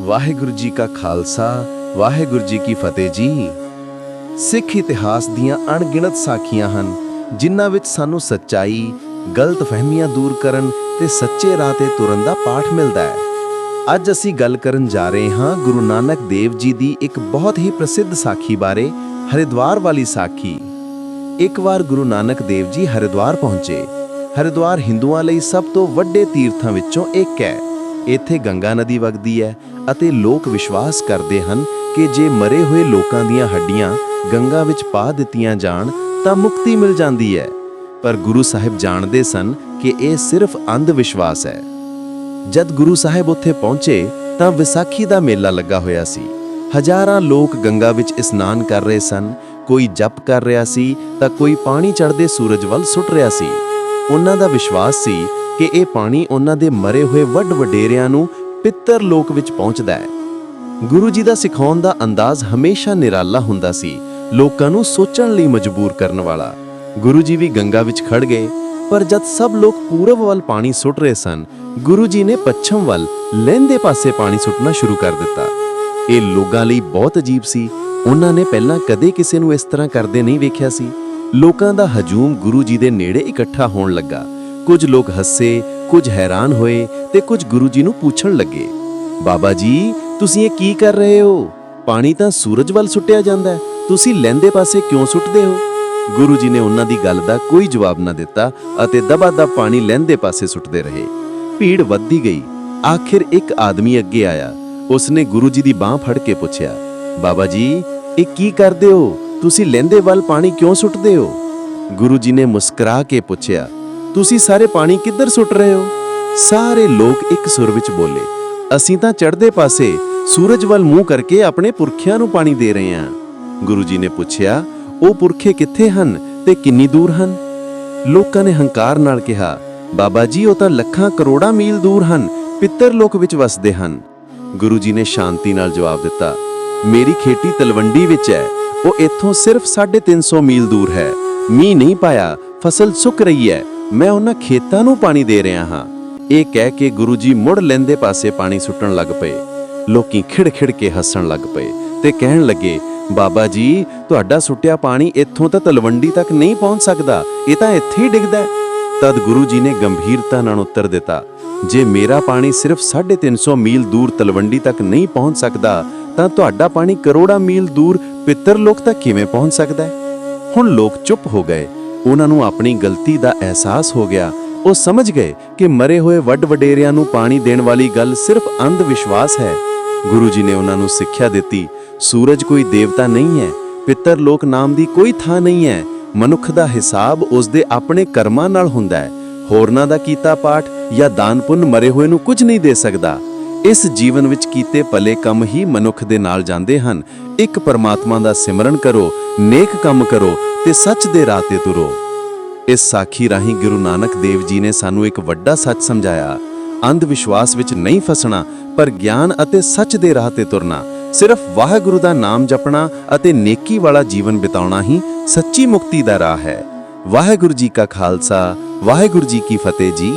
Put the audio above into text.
ਵਾਹਿਗੁਰੂ ਜੀ ਕਾ ਖਾਲਸਾ, ਵਾਹਿਗੁਰੂ ਜੀ ਕੀ ਫਤਿਹ ਜੀ। ਸਿੱਖ ਇਤਿਹਾਸ ਦੀਆਂ ਅਣਗਿਣਤ ਸਾਖੀਆਂ ਹਨ, ਜਿਨ੍ਹਾਂ ਵਿੱਚ ਸਾਨੂੰ ਸੱਚਾਈ, ਗਲਤ ਫਹਿਮੀਆਂ ਦੂਰ ਕਰਨ ਤੇ ਸੱਚੇ ਰਾਹ ਤੇ ਤੁਰਨ ਦਾ ਪਾਠ ਮਿਲਦਾ ਹੈ। ਅੱਜ ਅਸੀਂ ਗੱਲ ਕਰਨ ਜਾ ਰਹੇ ਹਾਂ ਗੁਰੂ ਨਾਨਕ ਦੇਵ ਜੀ ਦੀ ਇੱਕ ਬਹੁਤ ਹੀ ਪ੍ਰਸਿੱਧ ਸਾਖੀ ਬਾਰੇ, ਹਰਿਦੁਆਰ ਵਾਲੀ ਸਾਖੀ। ਇੱਕ ਵਾਰ ਗੁਰੂ ਨਾਨਕ ਦੇਵ ਜੀ ਹਰਿਦੁਆਰ ਪਹੁੰਚੇ। ਹਰਿਦੁਆਰ ਹਿੰਦੂਆਂ ਲਈ ਸਭ ਤੋਂ ਵੱਡੇ ਤੀਰਥਾਂ ਵਿੱਚੋਂ ਇੱਕ ਹੈ। ਇੱਥੇ ਗੰਗਾ ਨਦੀ ਵਗਦੀ ਹੈ ਅਤੇ ਲੋਕ ਵਿਸ਼ਵਾਸ ਕਰਦੇ ਹਨ ਕਿ ਜੇ ਮਰੇ ਹੋਏ ਲੋਕਾਂ ਦੀਆਂ ਹੱਡੀਆਂ ਗੰਗਾ ਵਿੱਚ ਪਾ ਦਿੱਤੀਆਂ ਜਾਣ, ਤਾਂ ਮੁਕਤੀ ਮਿਲ ਜਾਂਦੀ ਹੈ। ਪਰ ਗੁਰੂ ਸਾਹਿਬ ਜਾਣਦੇ ਸਨ ਕਿ ਇਹ ਸਿਰਫ ਅੰਧ ਵਿਸ਼ਵਾਸ ਹੈ। ਜਦ ਗੁਰੂ ਸਾਹਿਬ ਉੱਥੇ ਪਹੁੰਚੇ, ਤਾਂ ਵਿਸਾਖੀ ਦਾ ਮੇਲਾ ਲੱਗਾ ਹੋਇਆ ਸੀ। ਹਜ਼ਾਰਾਂ ਲੋਕ ਗੰਗਾ ਵਿੱਚ ਇਸ਼ਨਾਨ ਕਰ ਰਹੇ ਸਨ। ਕੋਈ ਜਪ ਕਰ ਰਿਹਾ ਸੀ, ਤਾਂ ਕੋਈ ਪਾਣੀ ਚੜ੍ਹਦੇ ਸੂਰਜ ਵੱਲ ਸੁੱਟ ਰਿਹਾ ਸੀ। ਉਹਨਾਂ ਦਾ ਵਿਸ਼ਵਾਸ ਸੀ ਕਿ ਇਹ ਪਾਣੀ ਉਹਨਾਂ ਦੇ ਮਰੇ ਹੋਏ ਵੱਡ ਵਡੇਰਿਆਂ ਨੂੰ ਪਿੱਤਰ ਲੋਕ ਵਿੱਚ ਪਹੁੰਚਦਾ ਹੈ। ਗੁਰੂ ਜੀ ਦਾ ਸਿਖਾਉਣ ਦਾ ਅੰਦਾਜ਼ ਹਮੇਸ਼ਾ ਨਿਰਾਲਾ ਹੁੰਦਾ ਸੀ। ਲੋਕਾਂ ਨੂੰ ਸੋਚਣ ਲਈ ਮਜਬੂਰ ਕਰਨ ਵਾਲਾ। ਗੁਰੂ ਜੀ ਵੀ ਗੰਗਾ ਵਿੱਚ ਖੜ ਗਏ, ਪਰ ਜਦ ਸਭ ਲੋਕ ਪੂਰਬ ਵੱਲ ਪਾਣੀ ਸੁੱਟ ਰਹੇ ਸਨ, ਗੁਰੂ ਜੀ ਨੇ ਪੱਛਮ ਵੱਲ ਲਹਿੰਦੇ ਪਾਸੇ ਪਾਣੀ ਸੁੱਟਣਾ ਸ਼ੁਰੂ ਕਰ ਦਿੱਤਾ। ਇਹ ਲੋਕਾਂ ਲਈ ਬਹੁਤ ਅਜੀਬ ਸੀ। ਉਹਨਾਂ ਨੇ ਪਹਿਲਾਂ ਕਦੇ ਕਿਸੇ ਨੂੰ ਇਸ ਤਰ੍ਹਾਂ ਕਰਦੇ ਨਹੀਂ ਵੇਖਿਆ ਸੀ। ਲੋਕਾਂ ਦਾ ਹਜੂਮ ਗੁਰੂ ਜੀ ਦੇ ਨੇੜੇ ਇਕੱਠਾ ਹੋਣ ਲੱਗਾ। ਕੁਝ ਲੋਕ ਹੱਸੇ, ਕੁਝ ਹੈਰਾਨ ਹੋਏ ਤੇ ਕੁਝ ਗੁਰੂ ਜੀ ਨੂੰ ਪੁੱਛਣ ਲੱਗੇ, ਬਾਬਾ ਜੀ, ਤੁਸੀਂ ਇਹ ਕੀ ਕਰ ਰਹੇ ਹੋ? ਪਾਣੀ ਤਾਂ ਸੂਰਜ ਵੱਲ ਸੁੱਟਿਆ ਜਾਂਦਾ ਹੈ, ਤੁਸੀਂ ਲਹਿੰਦੇ ਪਾਸੇ ਕਿਉਂ ਸੁੱਟਦੇ ਹੋ? ਗੁਰੂ ਜੀ ਨੇ ਉਹਨਾਂ ਦੀ ਗੱਲ ਦਾ ਕੋਈ ਜਵਾਬ ਨਾ ਦਿੱਤਾ ਅਤੇ ਦਬਾ-ਦਬ ਪਾਣੀ ਲਹਿੰਦੇ ਪਾਸੇ ਸੁੱਟਦੇ ਰਹੇ। ਭੀੜ ਵੱਧਦੀ ਗਈ। ਆਖਿਰ ਇੱਕ ਆਦਮੀ ਅੱਗੇ ਆਇਆ। ਉਸਨੇ ਗੁਰੂ ਜੀ ਦੀ ਬਾਹ ਫੜ ਕੇ ਪੁੱਛਿਆ, ਬਾਬਾ ਜੀ, ਇਹ ਕੀ ਕਰਦੇ ਹੋ? ਤੁਸੀਂ ਲਹਿੰਦੇ ਵੱਲ ਪਾਣੀ ਕਿਉਂ ਸੁੱਟਦੇ ਹੋ? ਗੁਰੂ ਜੀ ਨੇ ਮੁਸਕਰਾ ਕੇ ਪੁੱਛਿਆ ਤੁਸੀਂ ਸਾਰੇ ਪਾਣੀ ਕਿੱਧਰ ਸੁੱਟ ਰਹੇ ਹੋ? ਸਾਰੇ ਲੋਕ ਇੱਕ ਸੁਰ ਵਿੱਚ ਬੋਲੇ, ਅਸੀਂ ਤਾਂ ਚੜ੍ਹਦੇ ਪਾਸੇ, ਸੂਰਜ ਵੱਲ ਮੂੰਹ ਕਰਕੇ ਆਪਣੇ ਪੁਰਖਿਆਂ ਨੂੰ ਪਾਣੀ ਦੇ ਰਹੇ ਹਾਂ। ਗੁਰੂ ਜੀ ਨੇ ਪੁੱਛਿਆ, ਉਹ ਪੁਰਖੇ ਕਿੱਥੇ ਹਨ ਤੇ ਕਿੰਨੀ ਦੂਰ ਹਨ? ਲੋਕਾਂ ਨੇ ਹੰਕਾਰ ਨਾਲ ਕਿਹਾ, ਬਾਬਾ ਜੀ, ਉਹ ਤਾਂ ਲੱਖਾਂ ਕਰੋੜਾਂ ਮੀਲ ਦੂਰ ਹਨ, ਪਿੱਤਰ ਲੋਕ ਵਿੱਚ ਵਸਦੇ ਹਨ। ਗੁਰੂ ਜੀ ਨੇ ਸ਼ਾਂਤੀ ਨਾਲ ਜਵਾਬ ਦਿੱਤਾ, ਮੇਰੀ ਖੇਤੀ ਤਲਵੰਡੀ ਵਿੱਚ ਹੈ, ਉਹ ਇੱਥੋਂ ਸਿਰਫ 350 ਮੀਲ ਦੂਰ ਹੈ। ਮੀਂਹ ਨਹੀਂ ਪਾਇਆ, ਫਸਲ ਸੁੱਕ ਰਹੀ ਹੈ। ਮੈਂ ਉਹਨਾਂ ਖੇਤਾਂ ਨੂੰ ਪਾਣੀ ਦੇ ਰਿਹਾ ਹਾਂ। ਇਹ ਕਹਿ ਕੇ ਗੁਰੂ ਜੀ ਮੁੜ ਲੈਂਦੇ ਪਾਸੇ ਪਾਣੀ ਸੁੱਟਣ ਲੱਗ ਪਏ। ਲੋਕੀ ਖਿੜ-ਖਿੜ ਕੇ ਹੱਸਣ ਲੱਗ ਪਏ ਤੇ ਕਹਿਣ ਲੱਗੇ, ਬਾਬਾ ਜੀ, ਤੁਹਾਡਾ ਸੁੱਟਿਆ ਪਾਣੀ ਇੱਥੋਂ ਤਾਂ ਤਲਵੰਡੀ ਤੱਕ ਨਹੀਂ ਪਹੁੰਚ ਸਕਦਾ। ਇਹ ਤਾਂ ਇੱਥੇ ਹੀ ਡਿੱਗਦਾ ਹੈ। ਤਦ ਗੁਰੂ ਜੀ ਨੇ ਗੰਭੀਰਤਾ ਨਾਲ ਉੱਤਰ ਦਿੱਤਾ, ਜੇ ਮੇਰਾ ਪਾਣੀ ਸਿਰਫ 350 ਮੀਲ ਦੂਰ ਤਲਵੰਡੀ ਤੱਕ ਨਹੀਂ ਪਹੁੰਚ ਸਕਦਾ, ਤਾਂ ਤੁਹਾਡਾ ਪਾਣੀ ਕਰੋੜਾਂ ਮੀਲ ਦੂਰ ਪਿੱਤਰ ਲੋਕ ਤੱਕ ਕਿਵੇਂ ਪਹੁੰਚ ਸਕਦਾ ਹੈ? ਹੁਣ ਲੋਕ ਚੁੱਪ ਹੋ ਗਏ। ਉਹਨਾਂ ਨੂੰ ਆਪਣੀ ਗਲਤੀ ਦਾ ਅਹਿਸਾਸ ਹੋ ਗਿਆ। ਉਹ ਸਮਝ ਗਏ ਕਿ ਮਰੇ ਹੋਏ ਵੱਡ ਵਡੇਰਿਆਂ ਨੂੰ ਪਾਣੀ ਦੇਣ ਵਾਲੀ ਗੱਲ ਸਿਰਫ ਅੰਧ ਵਿਸ਼ਵਾਸ ਹੈ। ਗੁਰੂ ਜੀ ਨੇ ਉਹਨਾਂ ਨੂੰ ਸਿੱਖਿਆ ਦਿੱਤੀ, ਸੂਰਜ ਕੋਈ ਦੇਵਤਾ ਨਹੀਂ ਹੈ, ਪਿੱਤਰ ਲੋਕ ਨਾਮ ਦੀ ਕੋਈ ਥਾਂ ਨਹੀਂ ਹੈ, ਮਨੁੱਖ ਦਾ ਹਿਸਾਬ ਉਸ ਦੇ ਆਪਣੇ ਕਰਮਾਂ ਨਾਲ ਹੁੰਦਾ ਹੈ। ਹੋਰਨਾਂ ਦਾ ਕੀਤਾ ਪਾਠ ਜਾਂ ਦਾਨ ਪੁੰਨ ਮਰੇ ਹੋਏ ਨੂੰ ਕੁਝ ਨਹੀਂ ਦੇ ਸਕਦਾ। ਇਸ ਜੀਵਨ ਵਿੱਚ ਕੀਤੇ ਭਲੇ ਕੰਮ ਹੀ ਮਨੁੱਖ ਦੇ ਨਾਲ ਜਾਂਦੇ ਹਨ। ਇੱਕ ਪਰਮਾਤਮਾ ਦਾ ਸਿਮਰਨ ਕਰੋ, ਨੇਕ ਕੰਮ ਕਰੋ ਤੇ ਸੱਚ ਦੇ ਰਾਹ ਤੇ ਤੁਰੋ। ਇਸ ਸਾਖੀ ਰਾਹੀਂ ਗੁਰੂ ਨਾਨਕ ਦੇਵ ਜੀ ਨੇ ਸਾਨੂੰ ਇੱਕ ਵੱਡਾ ਸੱਚ ਸਮਝਾਇਆ। ਅੰਧ ਵਿਸ਼ਵਾਸ ਵਿੱਚ ਨਹੀਂ ਫਸਣਾ, ਪਰ ਗਿਆਨ ਅਤੇ ਸੱਚ ਦੇ ਰਾਹ ਤੇ ਤੁਰਨਾ। ਸਿਰਫ ਵਾਹਿਗੁਰੂ ਦਾ ਨਾਮ ਜਪਣਾ ਅਤੇ ਨੇਕੀ ਵਾਲਾ ਜੀਵਨ ਬਿਤਾਉਣਾ ਹੀ ਸੱਚੀ ਮੁਕਤੀ ਦਾ ਰਾਹ ਹੈ। ਵਾਹਿਗੁਰੂ ਜੀ ਕਾ ਖਾਲਸਾ, ਵਾਹਿਗੁਰੂ ਜੀ ਕੀ ਫਤਿਹ ਜੀ।